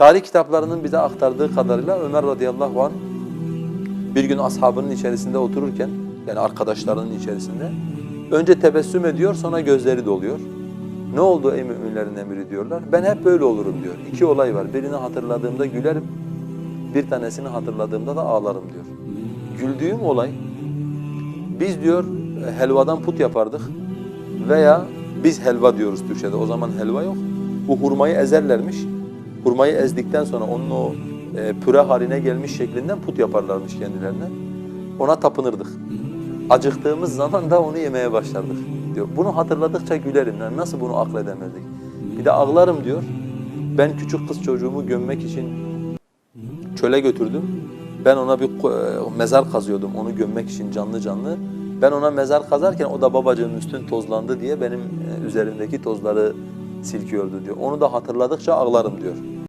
Tarih kitaplarının bize aktardığı kadarıyla Ömer radıyallahu anh bir gün ashabının içerisinde otururken yani arkadaşlarının içerisinde önce tebessüm ediyor sonra gözleri doluyor. Ne oldu ey müminlerin emiri diyorlar. Ben hep böyle olurum diyor. İki olay var. Birini hatırladığımda gülerim. Bir tanesini hatırladığımda da ağlarım diyor. Güldüğüm olay biz diyor helvadan put yapardık veya biz helva diyoruz Türkçe'de. O zaman helva yok. Bu hurmayı ezerlermiş. Hurmayı ezdikten sonra onun o e, püre haline gelmiş şeklinden put yaparlarmış kendilerine. Ona tapınırdık. Acıktığımız zaman da onu yemeye başlardık diyor. Bunu hatırladıkça gülerim. Yani nasıl bunu akledemezdik? Bir de ağlarım diyor. Ben küçük kız çocuğumu gömmek için çöle götürdüm. Ben ona bir e, mezar kazıyordum onu gömmek için canlı canlı. Ben ona mezar kazarken o da babacığım üstün tozlandı diye benim e, üzerimdeki tozları silkiyordu diyor. Onu da hatırladıkça ağlarım diyor.